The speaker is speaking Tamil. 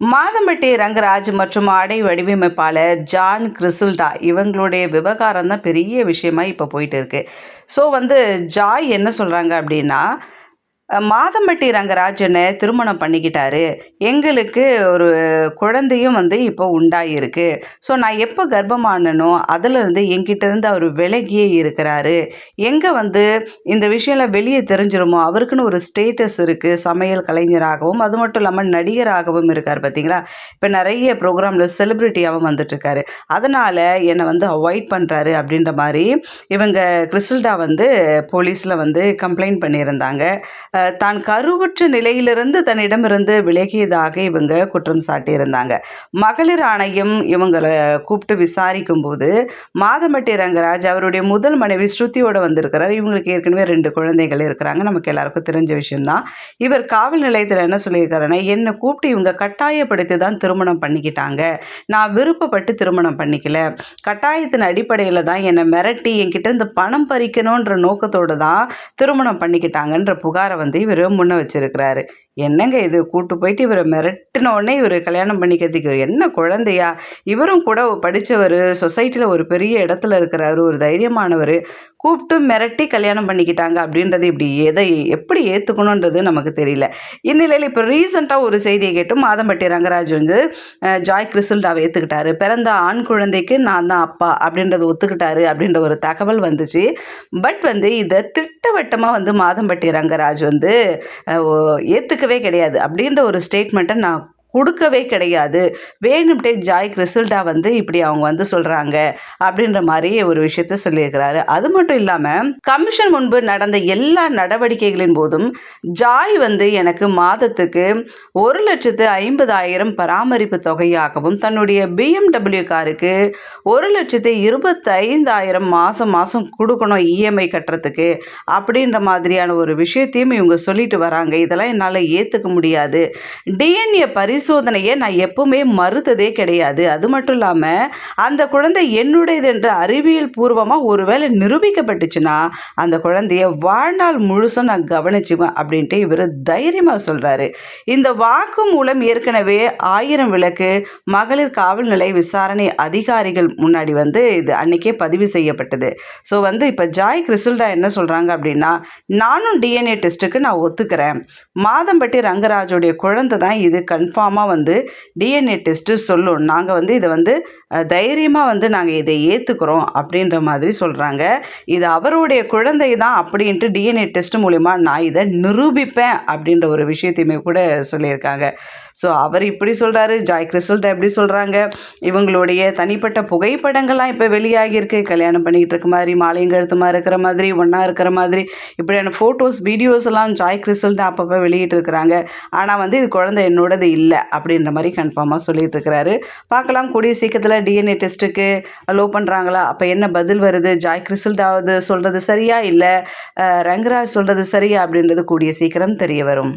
மாதம்பட்டி ரங்கராஜ் மற்றும் ஆடை வடிவமைப்பாளர் ஜான் கிறிசில்டா இவங்களுடைய விவகாரம் தான் பெரிய விஷயமா இப்போ போயிட்டு இருக்கு. ஸோ வந்து ஜாய் என்ன சொல்கிறாங்க அப்படின்னா மாதம்பட்டி ரங்கராஜனை திருமணம் பண்ணிக்கிட்டாரு. எங்களுக்கு ஒரு குழந்தையும் வந்து இப்போ உண்டாயிருக்கு. ஸோ நான் எப்போ கர்ப்பமானனோ அதிலிருந்து என்கிட்ட இருந்து அவர் விலகியே இருக்கிறாரு. எங்கே வந்து இந்த விஷயம்லாம் வெளியே தெரிஞ்சிருமோ அவருக்குன்னு ஒரு ஸ்டேட்டஸ் இருக்குது சமையல் கலைஞராகவும் அது மட்டும் இல்லாமல் நடிகராகவும் இருக்கார் பார்த்தீங்களா இப்போ நிறைய ப்ரோக்ராமில் செலிப்ரிட்டியாகவும் வந்துட்டுருக்காரு. அதனால் என்னை வந்து அவாய்ட் பண்ணுறாரு அப்படின்ற மாதிரி இவங்க கிறிஸ்டல்டா வந்து போலீஸில் வந்து கம்ப்ளைண்ட் பண்ணியிருந்தாங்க. தான் கருவுற்ற நிலையிலிருந்து தன்னிடமிருந்து விலகியதாக இவங்க குற்றம் சாட்டியிருந்தாங்க. மகளிர் ஆணையம் இவங்களை கூப்பிட்டு விசாரிக்கும் போது மாதம்பட்டி ரங்கராஜ் அவருடைய முதல் மனைவி ஸ்ருதியோட வந்திருக்கிறார். இவங்களுக்கு ஏற்கனவே ரெண்டு குழந்தைகள் இருக்கிறாங்க. நமக்கு எல்லாருக்கும் தெரிஞ்ச விஷயம்தான். இவர் காவல் நிலையத்தில் என்ன சொல்லியிருக்காருன்னா என்னை கூப்பிட்டு இவங்க கட்டாயப்படுத்தி தான் திருமணம் பண்ணிக்கிட்டாங்க. நான் விருப்பப்பட்டு திருமணம் பண்ணிக்கல. கட்டாயத்தின் அடிப்படையில் தான் என்னை மிரட்டி என்கிட்ட இந்த பணம் பறிக்கணுன்ற நோக்கத்தோடு தான் திருமணம் பண்ணிக்கிட்டாங்கன்ற புகாரை வந்து இவர் முன்ன வச்சுருக்கிறாரு. என்னங்க இது? கூட்டு போயிட்டு இவரை மிரட்டின உடனே இவர் கல்யாணம் பண்ணிக்கிறதுக்கு இவர் என்ன குழந்தையா? இவரும் கூட படித்தவர் சொசைட்டியில் ஒரு பெரிய இடத்துல இருக்கிறாரு ஒரு தைரியமானவர். கூப்பிட்டு மிரட்டி கல்யாணம் பண்ணிக்கிட்டாங்க அப்படின்றது இப்படி எதை எப்படி ஏற்றுக்கணுன்றது நமக்கு தெரியல. இந்நிலையில் இப்போ ரீசெண்டாக ஒரு செய்தியை கேட்டு மாதம்பட்டி ரங்கராஜ் வந்து ஜாய் கிறிஸ்டல்டாவை ஏற்றுக்கிட்டாரு பிறந்த ஆண் குழந்தைக்கு நான் தான் அப்பா அப்படின்றத ஒத்துக்கிட்டாரு அப்படின்ற ஒரு தகவல் வந்துச்சு. பட் வந்து இதை திட்டவட்டமாக வந்து மாதம்பட்டி ரங்கராஜ் வந்து ஏற்றுக்கவே கிடையாது அப்படின்ற ஒரு ஸ்டேட்மெண்ட்டை நான் கொடுக்கவே கிடையாது. வேணும்ட்டே ஜாய் ரிசல்ட்டாக வந்து இப்படி அவங்க வந்து சொல்கிறாங்க அப்படின்ற மாதிரி ஒரு விஷயத்த சொல்லியிருக்கிறாரு. அது மட்டும் இல்லாமல் கமிஷன் முன்பு நடந்த எல்லா நடவடிக்கைகளின் போதும் ஜாய் வந்து எனக்கு மாதத்துக்கு ஒரு லட்சத்து ஐம்பதாயிரம் பராமரிப்பு தொகையாகவும் தன்னுடைய பிஎம்டபிள்யூ காருக்கு ஒரு லட்சத்து இருபத்தைந்தாயிரம் மாதம் மாதம் கொடுக்கணும் இஎம்ஐ கட்டுறதுக்கு அப்படின்ற மாதிரியான ஒரு விஷயத்தையும் இவங்க சொல்லிட்டு வராங்க. இதெல்லாம் என்னால் ஏற்றுக்க முடியாது. டிஎன்ஏ பரிசு பரிசோதனையை நான் எப்பவுமே மறுத்ததே கிடையாது. அது மட்டும் இல்லாமல் அந்த குழந்தை என்னுடையது என்று அறிவியல் பூர்வமாக ஒருவேளை நிரூபிக்கப்பட்டுச்சுன்னா அந்த குழந்தைய வாழ்நாள் முழுசும் நான் கவனிச்சுக்குவேன் அப்படின்ட்டு இவர் தைரியமாக சொல்கிறாரு இந்த வாக்கு மூலம் ஏற்கனவே ஆயிரம் விளக்கு மகளிர் காவல் நிலைய விசாரணை அதிகாரிகள் முன்னாடி வந்து இது அன்னைக்கே பதிவு செய்யப்பட்டது. ஸோ வந்து இப்போ ஜாய் கிறிஸ்டல்டா என்ன சொல்கிறாங்க அப்படின்னா நானும் டிஎன்ஏ டெஸ்ட்டுக்கு நான் ஒத்துக்கிறேன். மாதம்பட்டி ரங்கராஜோடைய குழந்தை தான் இது கன்ஃபார்ம் கன்ஃபார்மாக வந்து டிஎன்ஏ டெஸ்ட்டு சொல்லும். நாங்கள் வந்து இதை வந்து தைரியமாக வந்து நாங்கள் இதை ஏற்றுக்கிறோம் அப்படின்ற மாதிரி சொல்கிறாங்க இது அவருடைய குழந்தை தான் அப்படின்ட்டு டிஎன்ஏ டெஸ்ட் மூலிமா நான் இதை நிரூபிப்பேன் அப்படின்ற ஒரு விஷயத்தையுமே கூட சொல்லியிருக்காங்க. ஸோ அவர் இப்படி சொல்கிறாரு ஜாய் கிறிஸ்டல்ட எப்படி சொல்கிறாங்க இவங்களுடைய தனிப்பட்ட புகைப்படங்கள்லாம் இப்போ வெளியாகியிருக்கு. கல்யாணம் பண்ணிக்கிட்டு இருக்க மாதிரி மாலையங்கழுத்துமா இருக்கிற மாதிரி ஒன்றா இருக்கிற மாதிரி இப்படியான ஃபோட்டோஸ் வீடியோஸ் எல்லாம் ஜாய் கிறிஸ்டல்டா அப்பப்போ வெளியிட்டு இருக்கிறாங்க. ஆனால் வந்து இது குழந்தை என்னோடது இல்லை அப்படின்ற மாதிரி கன்ஃபார்மாக சொல்லிட்டு இருக்கிறாரு. பார்க்கலாம் கூடிய சீக்கிரத்தில் டிஎன்ஏ டெஸ்ட்டுக்கு அலோவ் பண்ணுறாங்களா அப்போ என்ன பதில் வருது? ஜாய் கிறிஸ்டல்டாவது சொல்கிறது சரியா இல்லை? ரங்கராஜ் சொல்கிறது சரியா அப்படின்றது கூடிய சீக்கிரம் தெரிய வரும்.